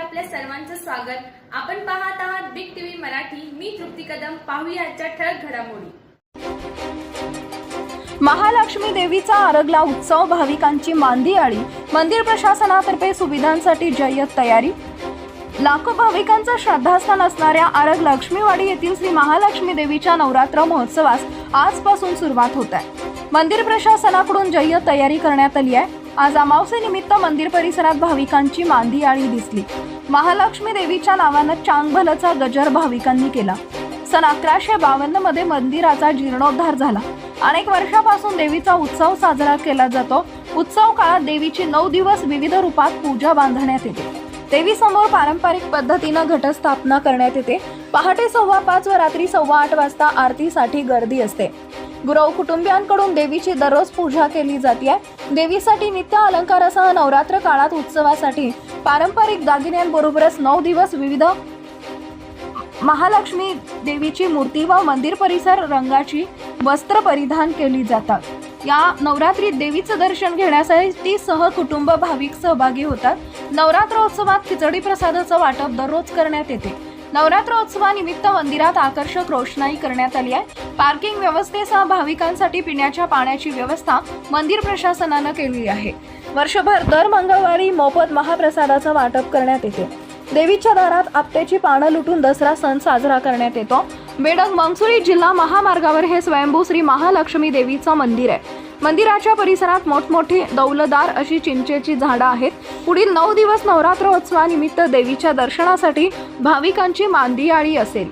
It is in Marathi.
आपल्या सर्वांचं स्वागत. आपण पाहत आहात बिग टीव्ही मराठी. मी तृप्ती कदम. पाहूया आजच्या ठळक घडामोडी. महालक्ष्मी देवीचा आरगला उत्सव भाविकांची मांदी आळी. मंदिर प्रशासनातर्फे सुविधांसाठी जय्यत तयारी. लाखो भाविकांचं श्रद्धास्थान असणाऱ्या आरग लक्ष्मीवाडी येथील श्री महालक्ष्मी देवीच्या नवरात्र महोत्सवास आजपासून सुरुवात होत आहे. मंदिर प्रशासनाकडून जय्यत तयारी करण्यात आली आहे. आज अमावस्येनिमित्त मंदिर परिसरात भाविकांची मांदी आळी दिसली. महालक्ष्मी देवीच्या नावानं चांगभलचा गजर भाविकांनी केला. सन अकराशे बावन्नमध्ये मंदिराचा जीर्णोद्धार झाला. अनेक वर्षापासून देवीचा उत्सव साजरा केला जातो. उत्सव काळात देवीची नऊ दिवस विविध रूपात पूजा बांधण्यात येते. देवीसमोर पारंपरिक पद्धतीनं घटस्थापना करण्यात येते. पहाटे सव्वा पाच व रात्री सव्वा आठ वाजता आरतीसाठी गर्दी असते. गुरव कुटुंबियांकडून देवीची दररोज पूजा केली जाते. देवीसाठी नित्य अलंकारासह नवरात्र काळात उत्सवासाठी पारंपरिक दागिन्यांबरोबरच नऊ दिवस विविध महालक्ष्मी देवीची मूर्ती व मंदिर परिसर रंगाची वस्त्र परिधान केली जातात. या नवरात्रीत देवीचं दर्शन घेण्यासाठी सह कुटुंब भाविक सहभागी होतात. नवरात्रोत्सवात खिचडी प्रसादाचं वाटप दररोज करण्यात येते. नवरात्रोत्सवानिमित्त मंदिरात आकर्षक रोषणाई करण्यात आली आहे. पार्किंग व्यवस्थेसह भाविकांसाठी पिण्याच्या पाण्याची व्यवस्था मंदिर प्रशासनानं केली आहे. वर्षभर दर मंगळवारी मोफत महाप्रसादाचं वाटप करण्यात येते. देवीच्या दारात आपट्याची पानं लुटून दसरा सण साजरा करण्यात येतो. बेडग मंसुरी जिल्हा महामार्गावर हे स्वयंभू श्री महालक्ष्मी देवीचं मंदिर आहे. मंदिराच्या परिसरात मोठमोठी दौलदार अशी चिंचेची झाडं आहेत. पुढील नऊ दिवस नवरात्रोत्सवानिमित्त देवीच्या दर्शनासाठी भाविकांची मांदियाळी असेल.